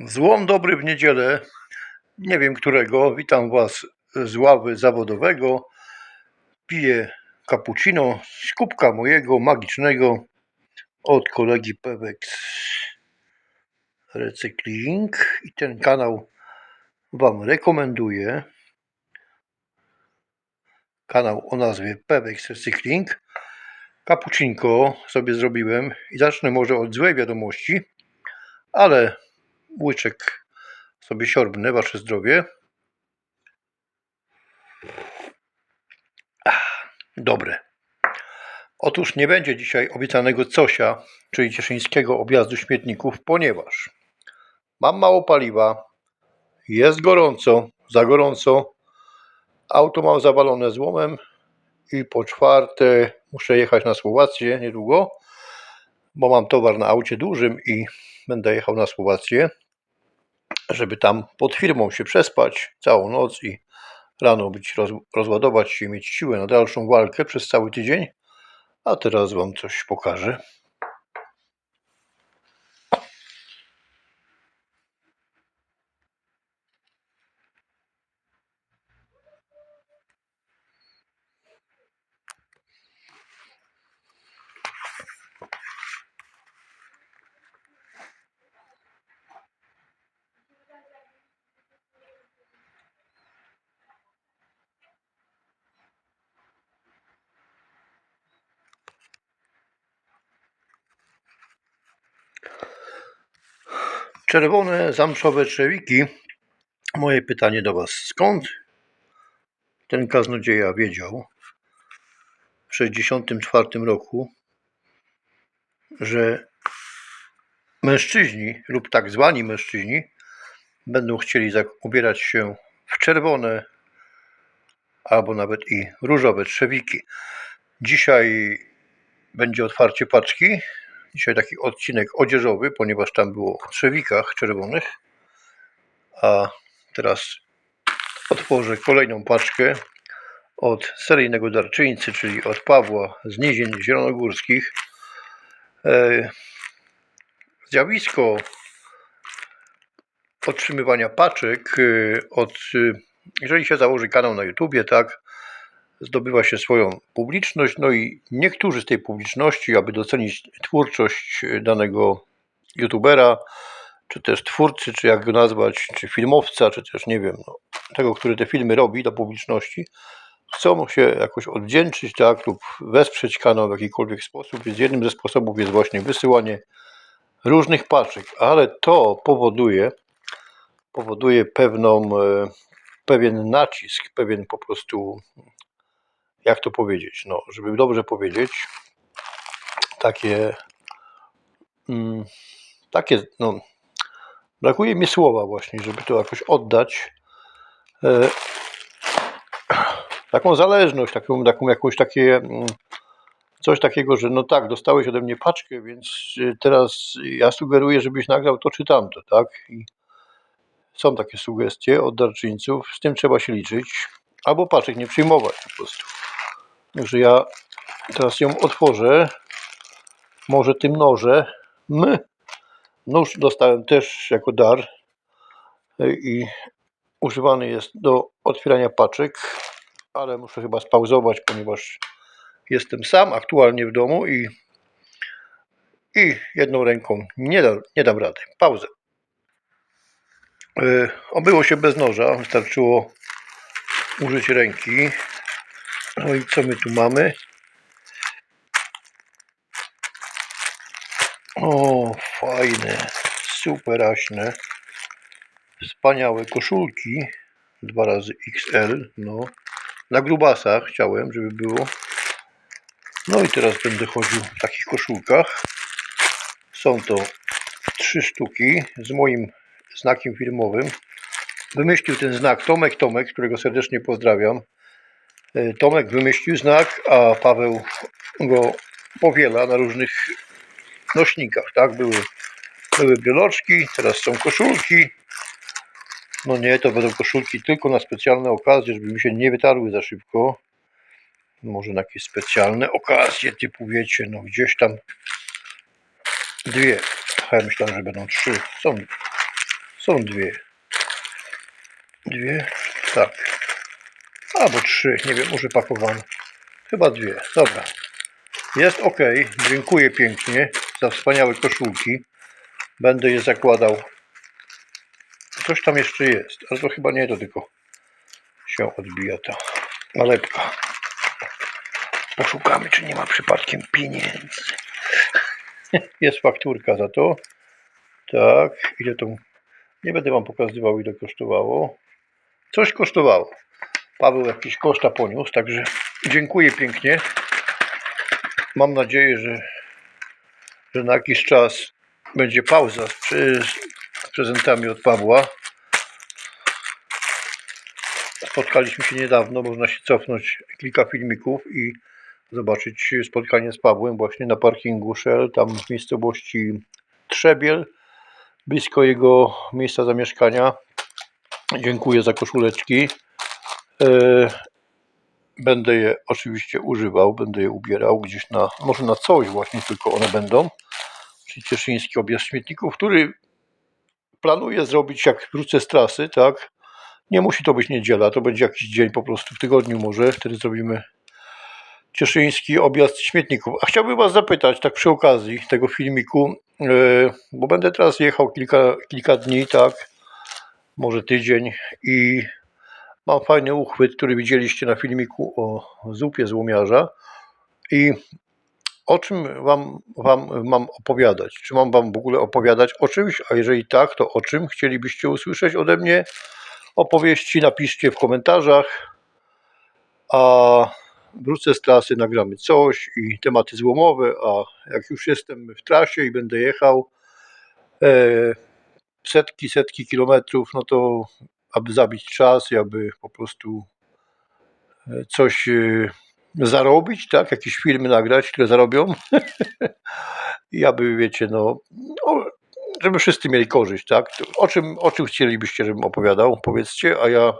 Złom dobry w niedzielę, nie wiem którego, witam Was z ławy zawodowego. Piję cappuccino z kubka mojego magicznego od kolegi Pewex Recykling i ten kanał Wam rekomenduję. Kanał o nazwie Pewex Recykling. Cappuccinko sobie zrobiłem i zacznę może od złej wiadomości, ale łyczek sobie siorbnę, wasze zdrowie. Dobre. Otóż nie będzie dzisiaj obiecanego cosia, czyli cieszyńskiego objazdu śmietników, ponieważ mam mało paliwa, jest gorąco, za gorąco, auto mam zawalone złomem i po czwarte muszę jechać na Słowację niedługo, bo mam towar na aucie dużym i będę jechał na Słowację żeby tam pod firmą się przespać całą noc i rano być roz, rozładować się i mieć siłę na dalszą walkę przez cały tydzień. A teraz Wam coś pokażę. Czerwone zamszowe trzewiki. Moje pytanie do Was. Skąd ten kaznodzieja wiedział w 1964 roku, że mężczyźni lub tak zwani mężczyźni będą chcieli ubierać się w czerwone albo nawet i różowe trzewiki. Dzisiaj będzie otwarcie paczki. Dzisiaj taki odcinek odzieżowy, ponieważ tam było o trzewikach czerwonych. A teraz otworzę kolejną paczkę od seryjnego darczyńcy, czyli od Pawła z Nizin Zielonogórskich. E, Zjawisko otrzymywania paczek e, od, e, jeżeli się założy kanał na YouTubie, tak, zdobywa się swoją publiczność, no i niektórzy z tej publiczności, aby docenić twórczość danego youtubera, czy też twórcy, czy jak go nazwać, czy filmowca, czy też nie wiem, no, tego, który te filmy robi dla publiczności, chcą się jakoś odwdzięczyć, tak, lub wesprzeć kanał w jakikolwiek sposób, więc jednym ze sposobów jest właśnie wysyłanie różnych paczek, ale to powoduje, powoduje pewną, e, pewien nacisk, pewien po prostu jak to powiedzieć, no, żeby dobrze powiedzieć, takie, mm, takie, no, brakuje mi słowa właśnie, żeby to jakoś oddać, e, taką zależność, taką, taką jakąś takie, mm, coś takiego, że no tak, dostałeś ode mnie paczkę, więc e, teraz ja sugeruję, żebyś nagrał to czy tamto, tak, i są takie sugestie od darczyńców, z tym trzeba się liczyć, albo paczek nie przyjmować po prostu. Także ja teraz ją otworzę. Może tym nożem. Nóż dostałem też jako dar i używany jest do otwierania paczek, ale muszę chyba spauzować, ponieważ jestem sam aktualnie w domu i, i jedną ręką nie, da, nie dam rady. Pauzę. Yy, Obyło się bez noża, wystarczyło użyć ręki. No i co my tu mamy? O, fajne, superaśne, wspaniałe koszulki, dwa razy XL, no, na grubasach chciałem, żeby było. No i teraz będę chodził w takich koszulkach. Są to trzy sztuki z moim znakiem firmowym. Wymyślił ten znak Tomek Tomek, którego serdecznie pozdrawiam. E, Tomek wymyślił znak, a Paweł go powiela na różnych nośnikach, tak? Były, były bryloczki, teraz są koszulki. No nie, to będą koszulki tylko na specjalne okazje, żeby mi się nie wytarły za szybko. Może na jakieś specjalne okazje, typu wiecie, no gdzieś tam dwie. Ja myślałem, że będą trzy. Są Są dwie. Dwie? Tak. Albo trzy, nie wiem, może pakowane. Chyba dwie. Dobra. Jest ok. Dziękuję pięknie za wspaniałe koszulki. Będę je zakładał. Coś tam jeszcze jest, ale to chyba nie to, tylko się odbija ta nalepka. Poszukamy, czy nie ma przypadkiem pieniędzy. Jest fakturka za to. Tak, ile to. Nie będę wam pokazywał, ile kosztowało. Coś kosztowało. Paweł jakiś koszta poniósł, także dziękuję pięknie. Mam nadzieję, że, że na jakiś czas będzie pauza pre- z prezentami od Pawła. Spotkaliśmy się niedawno, można się cofnąć kilka filmików i zobaczyć spotkanie z Pawłem właśnie na parkingu Shell, tam w miejscowości Trzebiel, blisko jego miejsca zamieszkania. Dziękuję za koszuleczki. E, Będę je oczywiście używał, będę je ubierał gdzieś na, może na coś właśnie tylko one będą. Czyli cieszyński objazd śmietników, który planuję zrobić jak wrócę z trasy, tak? Nie musi to być niedziela, to będzie jakiś dzień po prostu w tygodniu może, wtedy zrobimy cieszyński objazd śmietników. A chciałbym Was zapytać, tak przy okazji tego filmiku, e, bo będę teraz jechał kilka, kilka dni, tak, może tydzień i mam fajny uchwyt, który widzieliście na filmiku o zupie z łomiarza i o czym wam, wam mam opowiadać? Czy mam Wam w ogóle opowiadać o czymś? A jeżeli tak, to o czym chcielibyście usłyszeć ode mnie? Opowieści napiszcie w komentarzach. A wrócę z trasy, nagramy coś i tematy złomowe. A jak już jestem w trasie i będę jechał e, setki, setki kilometrów, no to aby zabić czas i aby po prostu e, coś e, zarobić, tak? Jakieś filmy nagrać, które zarobią. I aby, wiecie, no, no żeby wszyscy mieli korzyść, tak? O czym, o czym chcielibyście, żebym opowiadał? Powiedzcie, a ja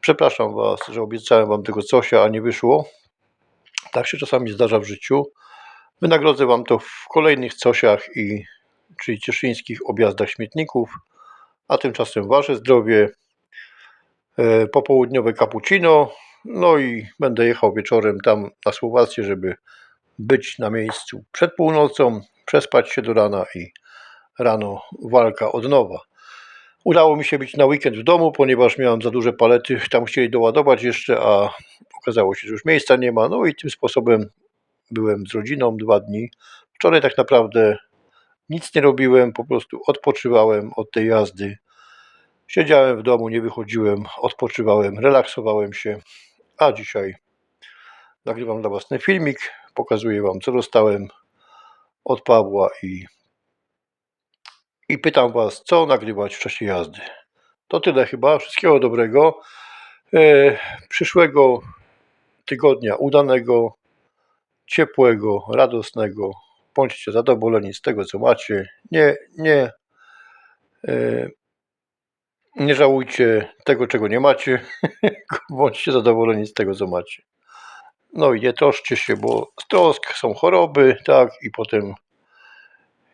przepraszam Was, że obiecałem Wam tego cosia, a nie wyszło. Tak się czasami zdarza w życiu. Wynagrodzę Wam to w kolejnych cosiach i czyli cieszyńskich objazdach śmietników, a tymczasem Wasze zdrowie, e, popołudniowe cappuccino, no i będę jechał wieczorem tam na Słowację, żeby być na miejscu przed północą, przespać się do rana i rano walka od nowa. Udało mi się być na weekend w domu, ponieważ miałem za duże palety, tam chcieli doładować jeszcze, a okazało się, że już miejsca nie ma. No i tym sposobem byłem z rodziną dwa dni. Wczoraj tak naprawdę nic nie robiłem, po prostu odpoczywałem od tej jazdy. Siedziałem w domu, nie wychodziłem, odpoczywałem, relaksowałem się, a dzisiaj nagrywam dla Was ten filmik, pokazuję Wam, co dostałem od Pawła i i pytam Was, co nagrywać w czasie jazdy. To tyle chyba. Wszystkiego dobrego. E, przyszłego tygodnia udanego, ciepłego, radosnego. Bądźcie zadowoleni z tego, co macie. Nie, nie, e, nie żałujcie tego, czego nie macie. Bądźcie zadowoleni z tego, co macie. No i nie troszcie się, bo z trosk są choroby, tak, i potem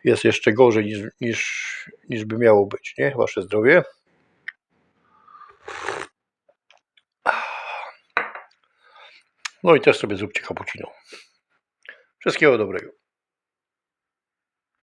jest jeszcze gorzej niż, niż, niż by miało być, nie? Wasze zdrowie. No i też sobie zróbcie cappuccino. Wszystkiego dobrego.